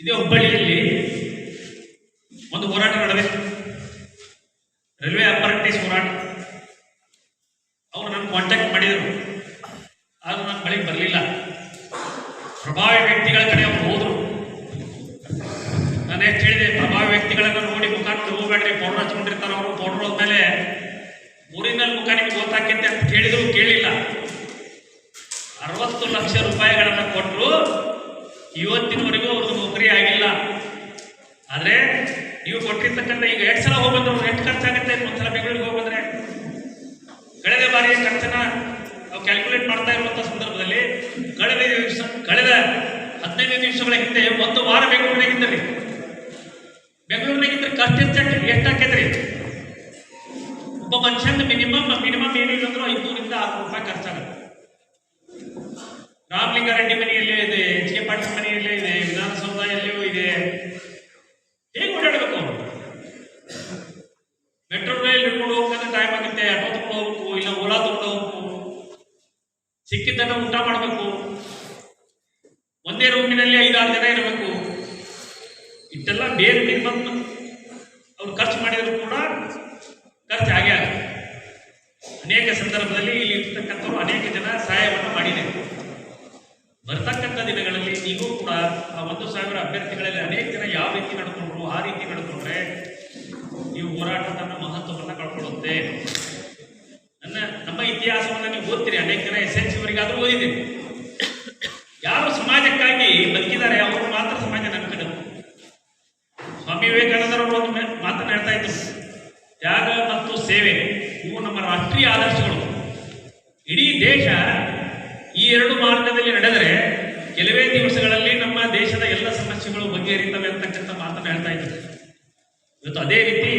ಇದೇ ಹುಬ್ಬಳ್ಳಿಯಲ್ಲಿ ಒಂದು ಹೋರಾಟ ನಡೆದಿತ್ತು ರೈಲ್ವೆ ಅಪ್ರೆಂಟಿಸ್ ಹೋರಾಟ. ಅವರು ನನ್ನ ಕಾಂಟ್ಯಾಕ್ಟ್ ಮಾಡಿದರು. ಆದ್ರೆ ನನ್ನ ಬಳಿಗೆ ಬರಲಿಲ್ಲ. ಪ್ರಭಾವಿ ವ್ಯಕ್ತಿಗಳ ಕಡೆ ಅವ್ರು ಹೋದ್ರು. ನಾನು ಎಷ್ಟು ಹೇಳಿದೆ, ಪ್ರಭಾವಿ ವ್ಯಕ್ತಿಗಳನ್ನ ನೋಡಿ ಮುಖ ನೋಡಿ ಹೋಗ್ಬೇಡ್ರಿ ಪೌಡರ್ ಹಚ್ಕೊಂಡಿರ್ತಾರೆ ಅವರು. ಪೌಡರ್ ಹೋದ್ಮೇಲೆ ಊರಿನಲ್ಲಿ ಮುಖ ನಿಮ್ಗೆ ಗೊತ್ತಾಕೈತೆ ಅಂತ ಕೇಳಿದ್ರು, ಕೇಳಿಲ್ಲ. ಅರವತ್ತು ಲಕ್ಷ ರೂಪಾಯಿಗಳನ್ನು ಕೊಟ್ಟರು ಇವತ್ತಿನವರೆಗೂ ನೀವು ಕೊಟ್ಟಿರ್ತಕ್ಕಂಥ ಈಗ ಎರಡು ಸಲ ಹೋಗಿ ಬಂದ್ರು ಎಷ್ಟು ಖರ್ಚಾಗುತ್ತೆ ಒಂದ್ಸಲ ಬೆಂಗಳೂರಿಗೆ ಹೋಗ್ಬಂದ್ರೆ ಕಳೆದ ಬಾರಿ ಖರ್ಚನ್ನ ನಾವು ಕ್ಯಾಲ್ಕುಲೇಟ್ ಮಾಡ್ತಾ ಇರುವಂತಹ ಸಂದರ್ಭದಲ್ಲಿ ಕಳೆದ ದಿವಸ, ಕಳೆದ ಹದಿನೈದು ದಿವಸಗಳ ಹಿಂದೆ, ಒಂದು ವಾರ ಬೆಂಗಳೂರಿನಾಗಿದ್ದಲ್ಲಿ, ಬೆಂಗಳೂರಿನಾಗಿದ್ರೆ ಖರ್ಚು ಎಷ್ಟು ಎಷ್ಟಾಕೈತ್ರಿ ಒಬ್ಬ ಮನುಷ್ಯನ ಮಿನಿಮಮ್ ಮಿನಿಮಮ್ ಏನಿಲ್ಲ ಅಂದ್ರೆ ಐನೂರಿಂದ ಆರ್ನೂರು ರೂಪಾಯಿ ಖರ್ಚಾಗುತ್ತೆ. ರಾಮಲಿಂಗಾರೆಡ್ಡಿ ಮನೆಯಲ್ಲಿ ಎಚ್ ಕೆ ಪಾಟೀಲ್ ಮನೆಯಲ್ಲೇ ಸಿಕ್ಕಿದ್ದನ್ನ ಊಟ ಮಾಡಬೇಕು. ಒಂದೇ ರೂಮಿನಲ್ಲಿ ಐದಾರು ಜನ ಇರಬೇಕು. ಇಷ್ಟೆಲ್ಲ ಬೇರೆ ಮಿನಿಮಮ್ ಅವ್ರು ಖರ್ಚು ಮಾಡಿದ್ರು ಕೂಡ ಖರ್ಚು ಆಗೇ ಆಗುತ್ತೆ. ಅನೇಕ ಸಂದರ್ಭದಲ್ಲಿ ಇಲ್ಲಿ ಇರ್ತಕ್ಕಂಥವ್ರು ಅನೇಕ ಜನ ಸಹಾಯವನ್ನು ಮಾಡಿದೆ. ಬರ್ತಕ್ಕಂಥ ದಿನಗಳಲ್ಲಿ ನೀವು ಕೂಡ ಆ ಒಂದು ಸಾವಿರ ಅಭ್ಯರ್ಥಿಗಳಲ್ಲಿ ಅನೇಕ ಜನ ಯಾವ ರೀತಿ ನಡ್ಕೊಂಡ್ರು, ಆ ರೀತಿ ನಡ್ಕೊಂಡ್ರೆ ನೀವು ಹೋರಾಟ ತನ್ನ ಮಹತ್ವವನ್ನು ಕಳ್ಕೊಳ್ಳುತ್ತೆ. ನನ್ನ ನಮ್ಮ ಇತಿಹಾಸವನ್ನು ನೀವು ಓದ್ತೀರಿ, ಅನೇಕ ವರೆಗಾದ್ರೂ ಓದಿದ್ದೀರಿ ಯಾರು ಸಮಾಜಕ್ಕಾಗಿ ಬದುಕಿದ್ದಾರೆ ಅವರು ಮಾತ್ರ ಸಮಾಜ ನಂಬಿಕೊಂಡು ಸ್ವಾಮಿ ವಿವೇಕಾನಂದರವರು ಒಂದು ಮಾತನ್ನು ಹೇಳ್ತಾ ಇದ್ರು. ತ್ಯಾಗ ಮತ್ತು ಸೇವೆ, ಇವು ನಮ್ಮ ರಾಷ್ಟ್ರೀಯ ಆದರ್ಶಗಳು. ಇಡೀ ದೇಶ ಈ ಎರಡು ಮಾರ್ಗದಲ್ಲಿ ನಡೆದರೆ ಕೆಲವೇ ದಿವಸಗಳಲ್ಲಿ ನಮ್ಮ ದೇಶದ ಎಲ್ಲ ಸಮಸ್ಯೆಗಳು ಬಗೆಹರಿತವೆ ಅಂತಕ್ಕಂಥ ಮಾತನ್ನು ಹೇಳ್ತಾ ಇದ್ದಾರೆ ಇವತ್ತು ಅದೇ ರೀತಿ